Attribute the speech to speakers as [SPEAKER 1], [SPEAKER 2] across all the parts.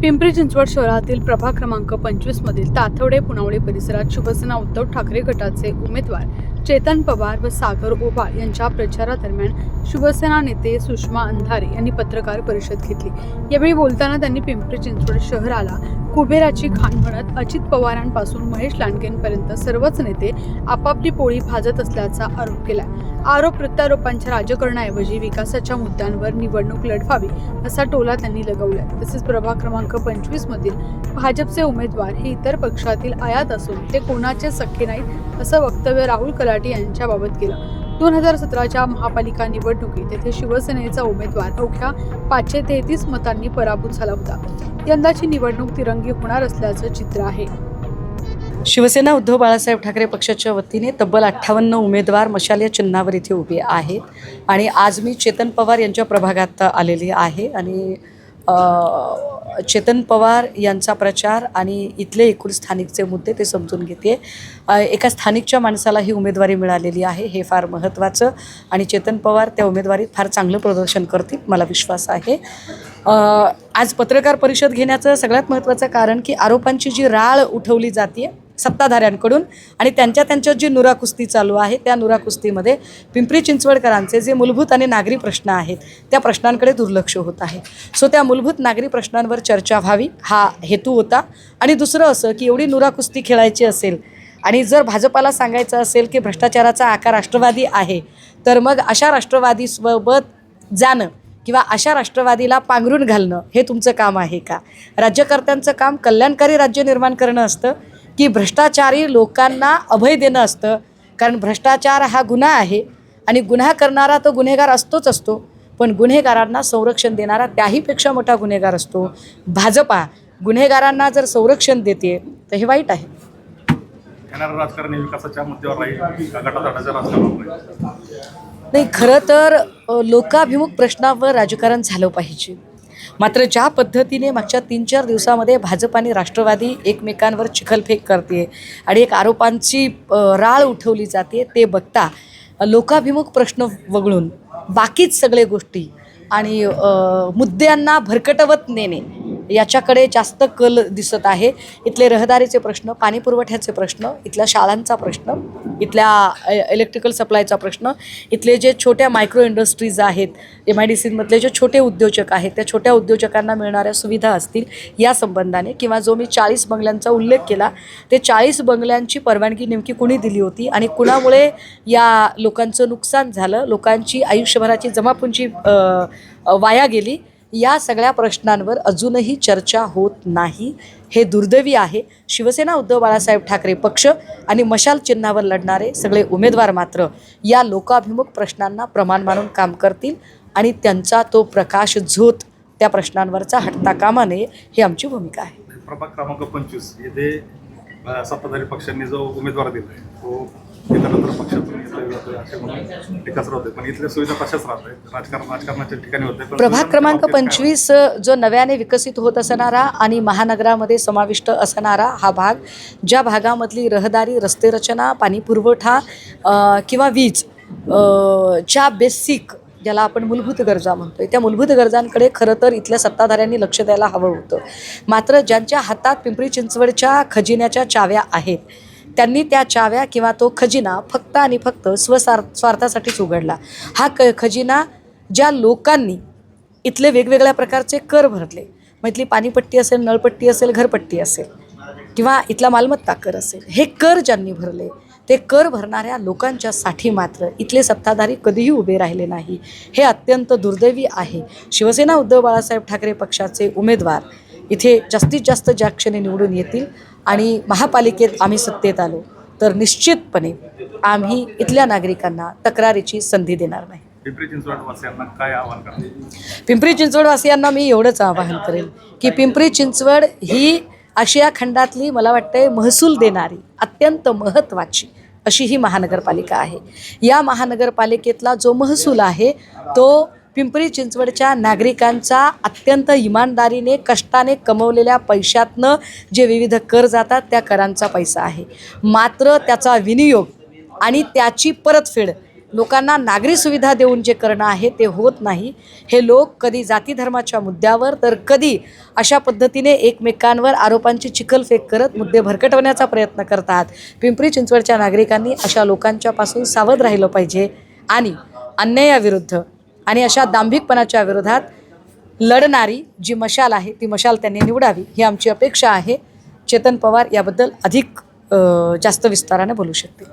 [SPEAKER 1] पिंपरी चिंचवड शहरातील प्रभाग क्रमांक पंचवीस मधील ताथवडे पुनावळे परिसरात शिवसेना उद्धव ठाकरे गटाचे उमेदवार चेतन पवार व सागर ओबा यांच्या प्रचारादरम्यान शिवसेना नेते सुषमा अंधारे यांनी पत्रकार परिषद घेतली. यावेळी बोलताना त्यांनी पिंपरी चिंचवड शहराला कुबेराची खाण म्हणत अजित पवारांपासून महेश लांडगेंपर्यंत सर्वच नेते आपापली पोळी भाजत असल्याचा आरोप केला आरोप प्रत्यारोपांच्या राजकारणाऐवजी विकासाच्या मुद्द्यांवर निवडणूक लढवावी असा टोला त्यांनी लगवला तसेच प्रभाग क्रमांक पंचवीस मधील भाजपचे उमेदवार हे इतर पक्षातील आयात असून ते कोणाचे सख्खे नाहीत असं वक्तव्य राहुल कलाटी यांच्याबाबत केलं. दोन हजार सतराच्या महापालिका निवडणुकीत येथे शिवसेनेचा उमेदवार अवघ्या पाचशे तेहतीस मतांनी पराभूत झाला होता. यंदाची निवडणूक तिरंगी होणार असल्याचं चित्र आहे.
[SPEAKER 2] शिवसेना उद्धव बाळासाहेब ठाकरे पक्षाच्या वतीने तब्बल अठ्ठावन्न उमेदवार मशाल या चिन्हावर इथे उभे आहेत. आणि आज मी चेतन पवार यांच्या प्रभागात आलेली आहे. आणि चेतन पवार यांचा प्रचार आणि इथले एकूण स्थानिकचे मुद्दे ते समजून घेते. एका स्थानिकच्या माणसाला ही उमेदवारी मिळालेली आहे हे फार महत्त्वाचं आणि चेतन पवार त्या उमेदवारीत फार चांगलं प्रदर्शन करतील मला विश्वास आहे. आज पत्रकार परिषद घेण्याचं सगळ्यात महत्त्वाचं कारण की आरोपांची जी राळ उठवली जाते सत्ताधाऱ्यांकडून आणि त्यांच्या त्यांच्यात जी नुरा कुस्ती चालू आहे त्या नुरा कुस्तीमध्ये पिंपरी चिंचवडकरांचे जे मूलभूत आणि नागरी प्रश्न आहेत त्या प्रश्नांकडे दुर्लक्ष होत आहे. सो त्या मूलभूत नागरी प्रश्नांवर चर्चा व्हावी हा हेतू होता. आणि दुसरं असं की एवढी नुरा कुस्ती खेळायची असेल आणि जर भाजपाला सांगायचं असेल की भ्रष्टाचाराचा आकार राष्ट्रवादी आहे तर मग अशा राष्ट्रवादीसोबत जाणं किंवा अशा राष्ट्रवादीला पांघरून घालणं हे तुमचं काम आहे का? राज्यकर्त्यांचं काम कल्याणकारी राज्य निर्माण करणं असतं की भ्रष्टाचारी लोकांना अभय देणं असतं. कारण भ्रष्टाचार हा गुन्हा आहे आणि गुन्हा करणारा तो गुन्हेगार असतोच असतो. पण गुन्हेगारांना संरक्षण देणारा त्याहीपेक्षा मोठा गुन्हेगार असतो. भाजपा गुन्हेगारांना जर संरक्षण देते तर हे वाईट आहे. नाही खरं तर लोकाभिमुख प्रश्नावर राजकारण झालं पाहिजे. मात्र ज्या पद्धतीने मागच्या तीन चार दिवसामध्ये भाजप आणि राष्ट्रवादी एकमेकांवर चिखलफेक करते आणि एक आरोपांची राळ उठवली जाते ते बघता लोकाभिमुख प्रश्न वगळून बाकीच सगळे गोष्टी आणि मुद्द्यांना भरकटवत नेणे याच्याकडे जास्त कल दिसत आहे. इथले रहदारीचे प्रश्न पाणीपुरवठ्याचे प्रश्न इथल्या शाळांचा प्रश्न इथल्या इलेक्ट्रिकल सप्लायचा प्रश्न इथले जे छोट्या मायक्रो इंडस्ट्रीज आहेत एम आय डी सीमधले जे छोटे उद्योजक आहेत त्या छोट्या उद्योजकांना मिळणाऱ्या सुविधा असतील या संबंधाने किंवा जो मी चाळीस बंगल्यांचा उल्लेख केला ते चाळीस बंगल्यांची परवानगी नेमकी कुणी दिली होती आणि कुणामुळे या लोकांचं नुकसान झालं लोकांची आयुष्यभराची जमापुंजी वाया गेली या सगळ्या प्रश्नांवर अजूनही चर्चा होत नाही. हे दुर्दैवी आहे. शिवसेना उद्धव बाळासाहेब ठाकरे पक्ष आणि मशाल चिन्हावर लढणारे सगळे उमेदवार मात्र या लोकाभिमुख प्रश्नांना प्रमाण मानून काम करतील आणि त्यांचा तो प्रकाश झोत त्या प्रश्नांवरचा हटता कामा नये ही आमची भूमिका आहे.
[SPEAKER 3] प्रभाग क्रमांक पंचवीस येथे सत्ताधारी पक्षांनी जो उमेदवार दिला आहे तो इतरत्र पक्षातून येतोय जातोय असे म्हणून टीका सुरू होते पण इथल्या सुविधा तशाच राहत आहेत राजकारण राजकारणाच्या ठिकाणी होते पण
[SPEAKER 2] प्रभाग क्रमांक पंचवीस जो नव्याने विकसित होत असणारा आणि महानगरामध्ये समाविष्ट असणारा हा भाग ज्या भागामधली रहदारी रस्ते रचना पाणी पुरवठा किंवा वीज च्या बेसिक ज्याला आपण मूलभूत गरजा म्हणतोय. त्या मूलभूत गरजांकडे खरं तर इथल्या सत्ताधाऱ्यांनी लक्ष द्यायला हवं होतं. मात्र ज्यांच्या हातात पिंपरी चिंचवडच्या खजिन्याच्या चाव्या आहेत त्यांनी त्या चाव्या किंवा तो खजिना फक्त आणि फक्त स्वसार स्वार्थासाठीच उघडला. हा क खजिना ज्या लोकांनी इथले वेगवेगळ्या प्रकारचे कर भरले मग इथली पाणीपट्टी असेल नळपट्टी असेल घरपट्टी असेल किंवा इथला मालमत्ता कर असेल हे कर ज्यांनी भरले ते कर भरणाऱ्या लोकांच्यासाठी मात्र इथले सत्ताधारी कधीही उभे राहिले नाही. हे अत्यंत दुर्दैवी आहे. शिवसेना उद्धव बाळासाहेब ठाकरे पक्षाचे उमेदवार इथे जास्तीत जास्त ज्या क्षणी निवडून येतील आणि महापालिकेत आम्ही सत्तेत आलो तर निश्चितपणे आम्ही इथल्या नागरिकांना तक्रारीची संधी देणार नाही.
[SPEAKER 3] पिंपरी काय आव्हान
[SPEAKER 2] चिंचवडवासियांना मी एवढंच आवाहन करेल की पिंपरी चिंचवड ही आशिया खंडातली मला वाटते महसूल देणारी अत्यंत महत्त्वाची अशी ही महानगरपालिका आहे. या महानगरपालिकेतला जो महसूल आहे तो पिंपरी चिंचवडच्या नागरिकांचा अत्यंत इमानदारीने कष्टाने कमवलेल्या पैशातनं जे विविध कर जातात त्या करांचा पैसा आहे. मात्र त्याचा विनियोग आणि त्याची परतफेड लोकांना नागरी सुविधा देऊन जे करणं आहे ते होत नाही. हे लोक कधी जाती धर्माच्या मुद्द्यावर तर कधी अशा पद्धतीने एकमेकांवर आरोपांची चिखलफेक करत मुद्दे भरकटवण्याचा प्रयत्न करतात. पिंपरी चिंचवडच्या नागरिकांनी अशा लोकांच्यापासून सावध राहिलं पाहिजे आणि अन्यायाविरुद्ध आणि अशा दांभिकपणाच्या विरोधात लढणारी जी मशाल आहे ती मशाल त्यांनी निवडावी ही आमची अपेक्षा आहे. चेतन पवार याबद्दल अधिक जास्त विस्ताराने बोलू शकते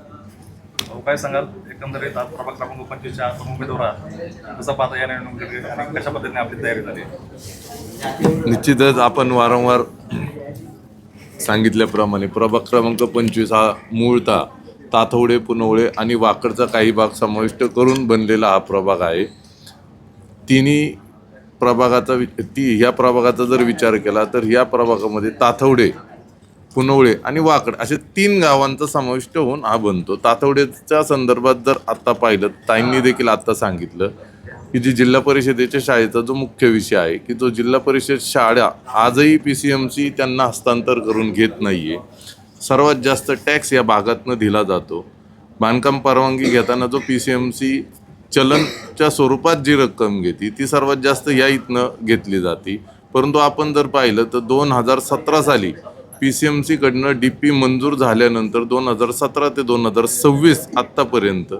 [SPEAKER 3] काय सांगाल? एकंदरीत आज प्रभाग क्रमांक पंचवीसच्या आपण उमेदवार आहात. कसं पाहता या निवडणुकीकडे आणि कशा पद्धतीने आपली तयारी झाली?
[SPEAKER 4] निश्चितच आपण वारंवार सांगितल्याप्रमाणे प्रभाग क्रमांक पंचवीस हा मूळता ताथवडे पुनवळे आणि वाकडचा काही भाग समाविष्ट करून बनलेला हा प्रभाग आहे. तिन्ही प्रभागाचा वि ती ह्या प्रभागाचा जर विचार केला तर ह्या प्रभागामध्ये ताथवडे पुनवळे आणि वाकड असे तीन गावांचा समाविष्ट होऊन हा बनतो. तातवड्याच्या संदर्भात जर आत्ता पाहिलं ताईंनी देखील आत्ता सांगितलं की जी जिल्हा परिषदेच्या शाळेचा जो मुख्य विषय आहे की जो जिल्हा परिषद शाळा आजही पी सी एम सी त्यांना हस्तांतर करून घेत नाही आहे सर्वात जास्त टॅक्स या भागातनं दिला जातो. बांधकाम परवानगी घेताना जो पी सी एम सी चलनच्या स्वरूपात जी रक्कम घेते ती सर्वात जास्त या इथनं घेतली जाते. परंतु आपण जर पाहिलं तर दोन हजार सतरा साली पी सी एम सीकडनं डी पी मंजूर झाल्यानंतर दोन हजार सतरा ते दोन हजार सव्वीस आत्तापर्यंत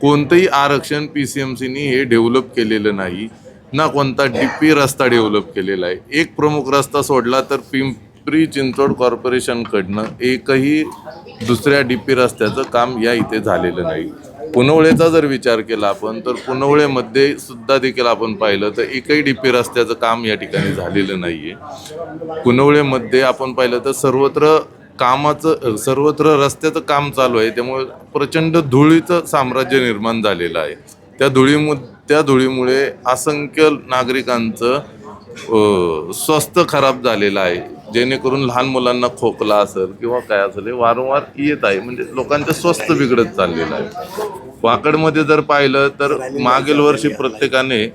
[SPEAKER 4] कोणतंही आरक्षण पी सी एम सीनी हे डेव्हलप केलेलं नाही. ना कोणता डी पी रस्ता डेव्हलप केलेला आहे. एक प्रमुख रस्ता सोडला तर पिंपरी चिंचवड कॉर्पोरेशनकडनं एकही दुसऱ्या डी पी रस्त्याचं काम या इथे झालेलं नाही. पुनवळेचा जर विचार केला आपण तर पुनवळेमध्ये सुद्धा देखील आपण पाहिलं तर एकही डी पी रस्त्याचं काम या ठिकाणी झालेलं नाही आहे पुनवळेमध्ये आपण पाहिलं तर सर्वत्र कामाचं सर्वत्र रस्त्याचं काम चालू आहे त्यामुळे प्रचंड धुळीचं साम्राज्य निर्माण झालेलं आहे. त्या धुळीमु त्या धुळीमुळे असंख्य नागरिकांचं स्वस्थ स्वास्थ्य खराब झालेलं आहे. जेणेकरून लहान मुलांना खोकला असेल किंवा काय असेल हे वारंवार येत आहे. म्हणजे लोकांचं स्वस्थ बिघडत चाललेलं आहे. वाकडमध्ये जर पाहिलं तर मागील वर्षी प्रत्येकाने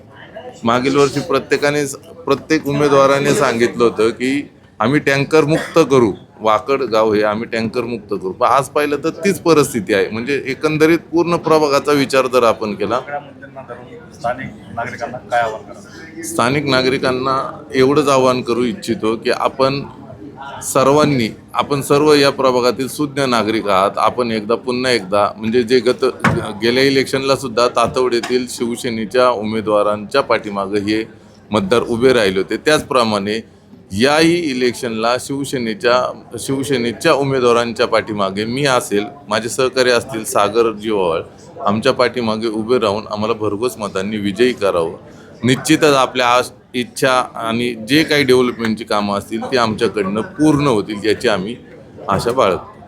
[SPEAKER 4] मागील वर्षी प्रत्येकाने प्रत्येक उमेदवाराने सांगितलं होतं की आम्ही टँकर मुक्त करू. वाकड गाव हे आम्ही टँकर मुक्त करू. पण आज पाहिलं तर तीच परिस्थिती आहे. म्हणजे एकंदरीत पूर्ण प्रभागाचा विचार जर आपण केला
[SPEAKER 3] स्थानिक नागरिकांना काय
[SPEAKER 4] स्थानिक नागरिकांना एवढंच आवाहन करू इच्छितो की आपण सर्वांनी आपण सर्व या प्रभागातील सुज्ञ नागरिक आहात. आपण एकदा पुन्हा एकदा म्हणजे जे गत गेल्या इलेक्शनला सुद्धा तातवडेतील शिवसेनेच्या उमेदवारांच्या पाठीमागं हे मतदार उभे राहिले होते. त्याचप्रमाणे याही इलेक्शनला शिवसेनेच्या शिवसेनेच्या उमेदवारांच्या पाठीमागे मी असेल माझे सहकारी असतील सागर जिवाळ आमच्या पाठीमागे उभे राहून आम्हाला भरघोस मतांनी विजयी करावं. निश्चितच आपल्या आश इच्छा आणि जे काही डेव्हलपमेंटची कामं असतील ती आमच्याकडनं पूर्ण होतील याची आम्ही आशा बाळगतो.